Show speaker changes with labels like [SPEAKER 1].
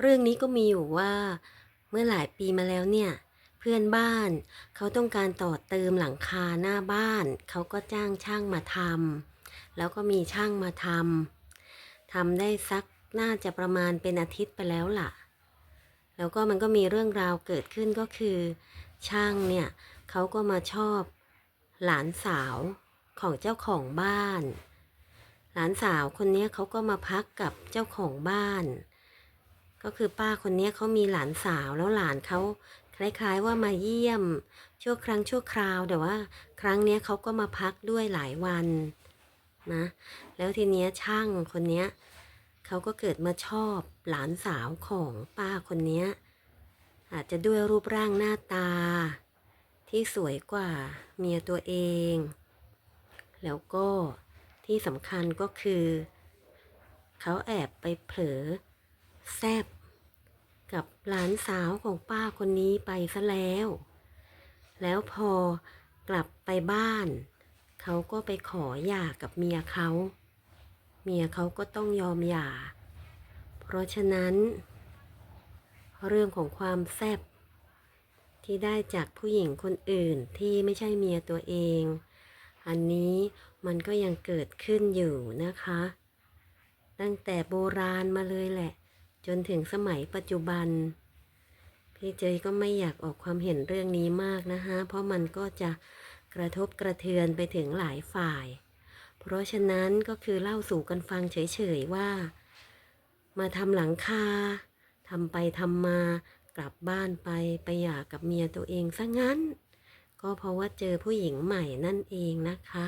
[SPEAKER 1] เรื่องนี้ก็มีอยู่ว่า เมื่อหลายปีมาแล้วเนี่ย เพื่อนบ้าน เขาต้องการต่อเติมหลังคาหน้าบ้าน เขาก็จ้างช่างมาทำแล้วก็มีช่างมาทำทำได้สักน่าจะประมาณเป็นอาทิตย์ไปแล้วล่ะ แล้วก็มันก็มีเรื่องราวเกิดขึ้นก็คือ ช่างเนี่ยเขาก็มาชอบ หลานสาวของเจ้าของบ้าน หลานสาวคนนี้เขาก็มาพักกับเจ้าของบ้าน ก็คือป้าคนนี้เขามีหลานสาวแล้วหลานเขาคล้ายๆว่ามาเยี่ยม ชั่วครั้งชั่วคราวแต่ว่า ครั้งนี้เขาก็มาพักด้วยหลายวันนะ แล้วทีเนี้ยช่างคนเนี้ยเขาก็เกิดมาชอบหลานสาวของป้าคนเนี้ยอาจจะด้วยรูปร่างหน้าตา ที่สวยกว่าเมียตัวเอง แล้วก็ที่สำคัญก็คือ เขาแอบไปเผลอแซบ กับหลานสาวของป้าคนนี้ไปซะแล้ว แล้วพอกลับไปบ้าน เขาก็ไปขอหย่ากับเมียเขา เมียเขาก็ต้องยอมหย่า เพราะฉะนั้น เรื่องของความแซบที่ได้จากผู้หญิงคนอื่นที่ไม่ใช่เมียตัวเอง อันนี้มันก็ยังเกิดขึ้นอยู่นะคะ ตั้งแต่โบราณมาเลยแหละ จนถึงสมัยปัจจุบัน พี่เจยก็ไม่อยากออกความเห็นเรื่องนี้มากนะคะเพราะมันก็จะกระทบกระเทือนไปถึงหลายฝ่าย เพราะฉะนั้นก็คือเล่าสู่กันฟังเฉยๆว่า มาทำหลังคาทำไปทำมากลับบ้านไปไปหย่ากับเมียตัวเองซะงั้น ก็เพราะว่าเจอผู้หญิงใหม่นั่นเองนะคะ